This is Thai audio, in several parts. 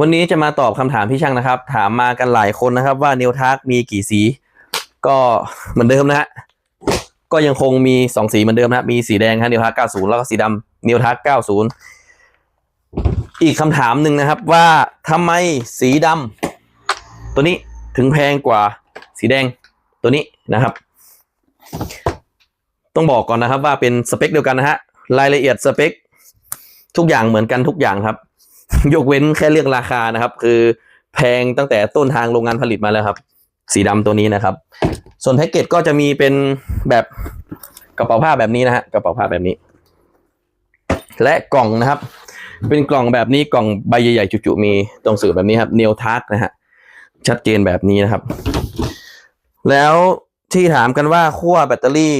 วันนี้จะมาตอบคำถามพี่ช่างนะครับ ถามมากันหลายคนนะครับ ว่าเนวทักมีกี่สี ก็เหมือนเดิมนะฮะก็ยังคงมีสองสีเหมือนเดิมนะครับมีสีแดงฮะเนวทัก90 แล้วก็สีดำเนวทัก90 อีกคำถามหนึ่งนะครับว่าทำไมสีดำตัวนี้ถึงแพงกว่าสีแดงตัวนี้นะครับ ต้องบอกก่อนนะครับว่าเป็นสเปคเดียวกันนะฮะรายละเอียดสเปคทุกอย่างเหมือนกันทุกอย่างครับ ยกเว้นแค่เรื่องราคานะครับ คือแพงตั้งแต่ต้นทางโรงงานผลิตมาแล้วครับ สีดำตัวนี้นะครับ ส่วนแพ็กเกจก็จะมีเป็นแบบกระเป๋าผ้าแบบนี้นะฮะกระเป๋าผ้าแบบนี้ และกล่องนะครับ เป็นกล่องแบบนี้กล่องใบใหญ่ๆจุๆมีตรงสื่อแบบนี้ครับเนลทักนะฮะชัดเจนแบบนี้นะครับ แล้วที่ถามกันว่าขั้วแบตเตอรี่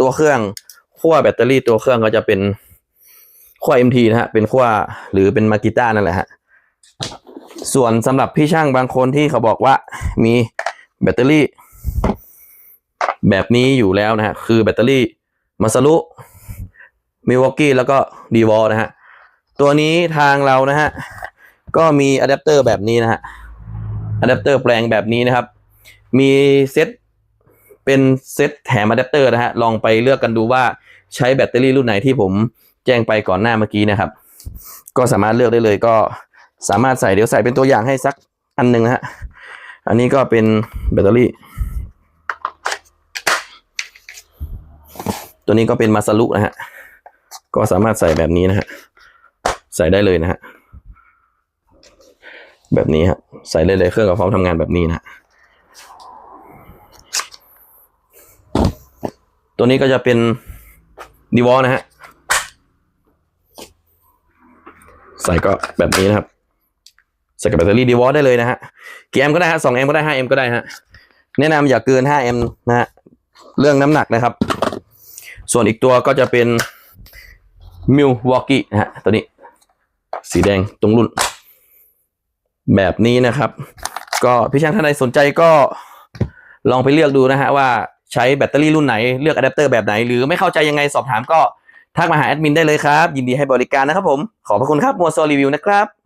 ตัวเครื่องขั้วแบตเตอรี่ตัวเครื่องก็จะเป็น ขั้ว MT นะฮะเป็นขั้วหรือเป็นมากิต้านั่นแหละฮะส่วนสำหรับพี่ช่างบางคนที่เขาบอกว่ามีแบตเตอรี่ แบบนี้อยู่แล้วนะฮะคือแบตเตอรี่มาซารุมิวอกกี้แล้วก็ดีวอลนะฮะตัวนี้ทางเรานะฮะก็มีอะแดปเตอร์แบบนี้นะฮะอะแดปเตอร์แปลงแบบนี้นะครับ มีเซตเป็นเซตแถมอะแดปเตอร์นะฮะลองไปเลือกกันดูว่าใช้แบตเตอรี่รุ่นไหนที่ผม แจ้งไปก่อนหน้าเมื่อกี้นะครับ ก็สามารถเลือกได้เลยก็สามารถใส่เดี๋ยวใส่เป็นตัวอย่างให้สักอันหนึ่งนะฮะอันนี้ก็เป็นแบตเตอรี่ ตัวนี้ก็เป็นมาซารุนะฮะก็สามารถใส่แบบนี้นะฮะใส่ได้เลยนะฮะแบบนี้ฮะใส่ได้เลยเครื่องกับพร้อมทำงานแบบนี้นะฮะตัวนี้ก็จะเป็นดีวอลนะฮะ ใส่ก็แบบนี้นะครับ ใส่กับแบตเตอรี่ดีวอลได้เลยนะฮะกี่แอมป์ก็ได้ฮะสองแอมป์ก็ได้ห้าแอมป์ก็ได้ฮะแนะนำอย่าเกินห้าแอมป์นะฮะเรื่องน้ำหนักนะครับ ส่วนอีกตัวก็จะเป็นมิววอกกี้นะฮะตัวนี้ สีแดงตรงรุ่น แบบนี้นะครับ ก็พี่ช่างท่านใดสนใจก็ลองไปเลือกดูนะฮะว่าใช้แบตเตอรี่รุ่นไหนเลือกอะแดปเตอร์แบบไหน หรือไม่เข้าใจยังไงสอบถามก็ ทักมาหาแอดมินได้เลยครับ ยินดีให้บริการนะครับผม ขอบพระคุณครับมัวโซรีวิวนะครับ